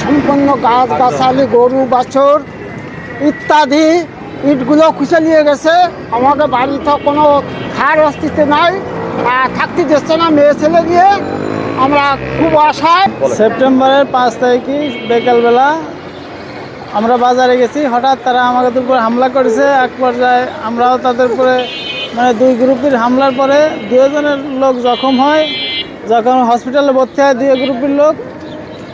সম্পন্ন গাছ, গাছালি, গরু, বাছর ইত্যাদি ইটগুলো খুঁজে নিয়ে গেছে। আমাকে বাড়িতে কোনো খার অস্তিত্ব নাই। থাকতে দিচ্ছে না মেয়ে ছেলে দিয়ে আমরা খুব আশায় সেপ্টেম্বরের পাঁচ তারিখে বিকালবেলা আমরা বাজারে গেছি। হঠাৎ তারা আমাদের উপর হামলা করেছে। এক পর্যায়ে আমরাও তাদের উপরে মানে দুই গ্রুপের হামলার পরে দুজনের লোক জখম হয়। যখন হসপিটালে ভর্তি হয় দুই গ্রুপের লোক।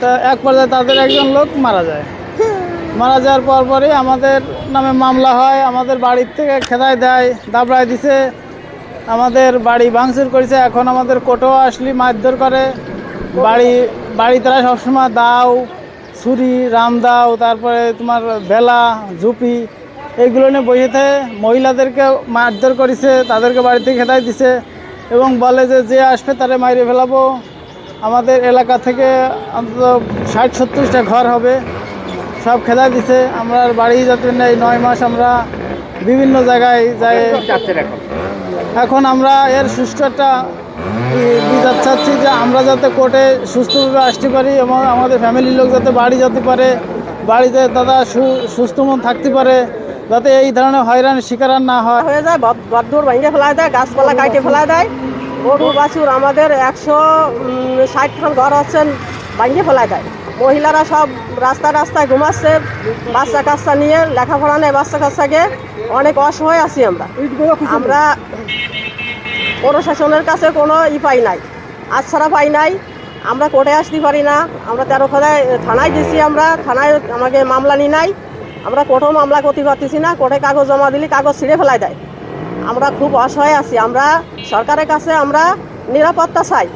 তা এক পর্যায়ে তাদের একজন লোক মারা যায়। মারা যাওয়ার পর পরই আমাদের নামে মামলা হয়, আমাদের বাড়ির থেকে খেদাই দেয় দাবড়ায় দিছে। আমাদের বাড়ি ভাঙচুর করেছে, এখন আমাদের কোটো আসলি মারধর করে। বাড়ি বাড়ি তারা সবসময় দাও, ছুরি, রাম দাও, তারপরে তোমার ভেলা ঝুপি, এইগুলো নিয়ে বসে থাকে। মহিলাদেরকে মারধর করেছে, তাদেরকে বাড়ি থেকে খেদাই দিছে এবং বলে যে যে আসবে তারে মাইরে ফেলাবো। আমাদের এলাকা থেকে অন্তত ষাট, সত্তরটা ঘর হবে। সব খেদা দিছে। আমরা বাড়ি যাতে নেই। নয় মাস আমরা বিভিন্ন জায়গায় যাই। এখন আমরা এর সুষ্ঠু একটা বিচার চাচ্ছি যে আমরা যাতে কোর্টে সুস্থভাবে আসতে পারি এবং আমাদের ফ্যামিলির লোক যাতে বাড়ি যেতে পারে, বাড়িতে দাদা সুস্থ মন থাকতে পারে, যাতে এই ধরনের হয়রানির শিকার না হয়। হয়ে যায় বদ্ধর ভেঙে ফেলা দেয়, গাছপালা কাটে ফেলা দেয়। গরু বাছুর আমাদের একশো ষাট খান ঘর হচ্ছেন ভাঙিয়ে ফেলা দেয়। মহিলারা সব রাস্তা রাস্তায় ঘুমাচ্ছে বাচ্চা কাচ্চা নিয়ে লেখাপড়া নেই বাচ্চা কাচ্চাকে অনেক অসহায় আছি আমরা। আমরা প্রশাসনের কাছে কোনো ই পাই নাই আচ্ছাড়া পাই নাই আমরা কোর্টে আসতে পারি না আমরা তেরো খোদায় থানায় দিছি আমরা থানায় আমাকে মামলা নি নাই আমরা কোর্টেও মামলা করতে পারতেছি না কোর্টে কাগজ জমা দিলে কাগজ ছিঁড়ে ফেলাই দেয়। আমরা খুব অসহায় আছি। আমরা সরকারের কাছে আমরা নিরাপত্তা চাই।